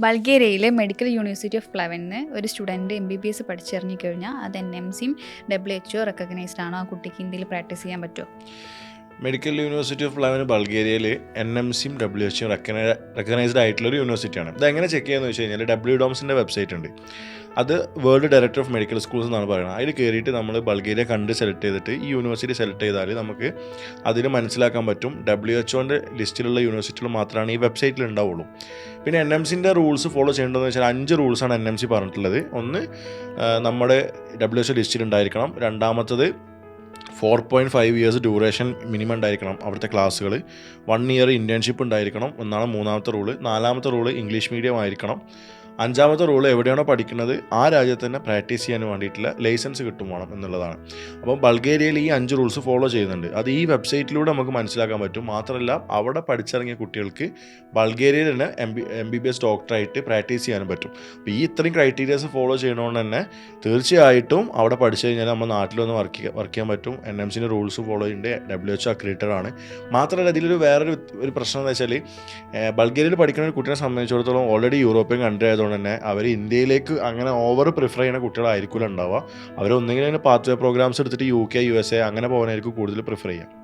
ബൾഗേറിയയിലെ medical university of പ്ലവനിന്ന് ഒരു student M B B S പഠിച്ചിറങ്ങി കഴിഞ്ഞാൽ അത് എൻ എം സിയും ഡബ്ല്യു എച്ച് ഒ റെക്കഗ്നൈസ്ഡ് ആണോ? ആ കുട്ടിക്ക് ഇന്ത്യയിൽ പ്രാക്ടീസ് ചെയ്യാൻ പറ്റുമോ മെഡിക്കൽ യൂണിവേഴ്സിറ്റി ഓഫ് പ്ലാവിന് ബൾഗേറിയയിൽ എൻ എം സിയും ഡബ്ല്യു എച്ചും റെക്കഗ്നൈസ്ഡ് ആയിട്ടുള്ള ഒരു യൂണിവേഴ്സിറ്റിയാണ്. ഇത് എങ്ങനെ ചെക്ക് ചെയ്യാന്ന് വെച്ച് കഴിഞ്ഞാൽ ഡബ്ല്യു ഡോംസിന്റെ വെബ്സൈറ്റ് ഉണ്ട്. അത് world director of medical schools എന്നാണ് പറയുന്നത്. അതിൽ കയറിയിട്ട് നമ്മൾ ബൾഗേരിയ കണ്ട് സെലക്ട് ചെയ്തിട്ട് ഈ യൂണിവേഴ്സിറ്റി സെലക്ട് ചെയ്താൽ നമുക്ക് അതിൽ മനസ്സിലാക്കാൻ പറ്റും. ഡബ്ല്യു എച്ച്ഒന്റെ ലിസ്റ്റിലുള്ള യൂണിവേഴ്സിറ്റികൾ മാത്രമാണ് ഈ വെബ്സൈറ്റിൽ ഉണ്ടാവുള്ളൂ പിന്നെ എൻ എം സിന്റെ റൂൾസ് ഫോളോ ചെയ്യേണ്ടതെന്ന് വെച്ചാൽ അഞ്ച് റൂൾസാണ് എൻ എം സി പറഞ്ഞിട്ടുള്ളത്. ഒന്ന് നമ്മുടെ ഡബ്ല്യു എച്ച് ലിസ്റ്റിൽ ഉണ്ടായിരിക്കണം രണ്ടാമത്തത് four point five years duration minimum ഉണ്ടായിരിക്കണം അവിടുത്തെ ക്ലാസ്സുകൾ വൺ ഇയർ ഇന്റേൺഷിപ്പ് ഉണ്ടായിരിക്കണം. എന്നാണ് മൂന്നാമത്തെ റൂൾ നാലാമത്തെ റൂൾ ഇംഗ്ലീഷ് മീഡിയം ആയിരിക്കണം. അഞ്ചാമത്തെ റൂൾ എവിടെയാണോ പഠിക്കുന്നത് ആ രാജ്യത്ത് തന്നെ പ്രാക്ടീസ് ചെയ്യാൻ വേണ്ടിയിട്ടുള്ള ലൈസൻസ് കിട്ടും വേണം എന്നുള്ളതാണ്. അപ്പം ബൾഗേരിയയിൽ ഈ അഞ്ച് റൂൾസ് ഫോളോ ചെയ്യുന്നുണ്ട്. അത് ഈ വെബ്സൈറ്റിലൂടെ നമുക്ക് മനസ്സിലാക്കാൻ പറ്റും. മാത്രമല്ല അവിടെ പഠിച്ചിറങ്ങിയ കുട്ടികൾക്ക് ബൾഗേരിയയിൽ തന്നെ M B M B B S ഡോക്ടറായിട്ട് practice ചെയ്യാനും പറ്റും. അപ്പോൾ ഈ ഇത്രയും ക്രൈറ്റീരിയാസ് ഫോളോ ചെയ്യണോണ്ട് തന്നെ തീർച്ചയായിട്ടും അവിടെ പഠിച്ചു കഴിഞ്ഞാൽ നമ്മൾ നാട്ടിലൊന്ന് വർക്ക് വർക്ക് ചെയ്യാൻ പറ്റും. എൻ എം സിന്റെ റൂൾസ് ഫോളോ ചെയ്യേണ്ട ഡബ്ല്യു എച്ച് അക്രീറ്റഡ് ആണ്. മാത്രമല്ല ഇതിലൊരു വേറൊരു ഒരു പ്രശ്നം എന്ന് വെച്ചാൽ ബൾഗേരിയയിൽ പഠിക്കുന്ന ഒരു കുട്ടിയെ സംബന്ധിച്ചിടത്തോളം ഓൾറെഡി യൂറോപ്യൻ കൺട്രി ആയതുകൊണ്ട് തന്നെ അവർ ഇന്ത്യയിലേക്ക് അങ്ങനെ ഓവർ പ്രിഫർ ചെയ്യുന്ന കുട്ടികളായിരിക്കില്ല ഉണ്ടാവുക. അവർ ഒന്നെങ്കിലും പാത്ത് വേ പ്രോഗ്രാംസ് എടുത്തിട്ട് U K U S A അങ്ങനെ പോകാനായിരിക്കും കൂടുതൽ പ്രിഫർ ചെയ്യുക.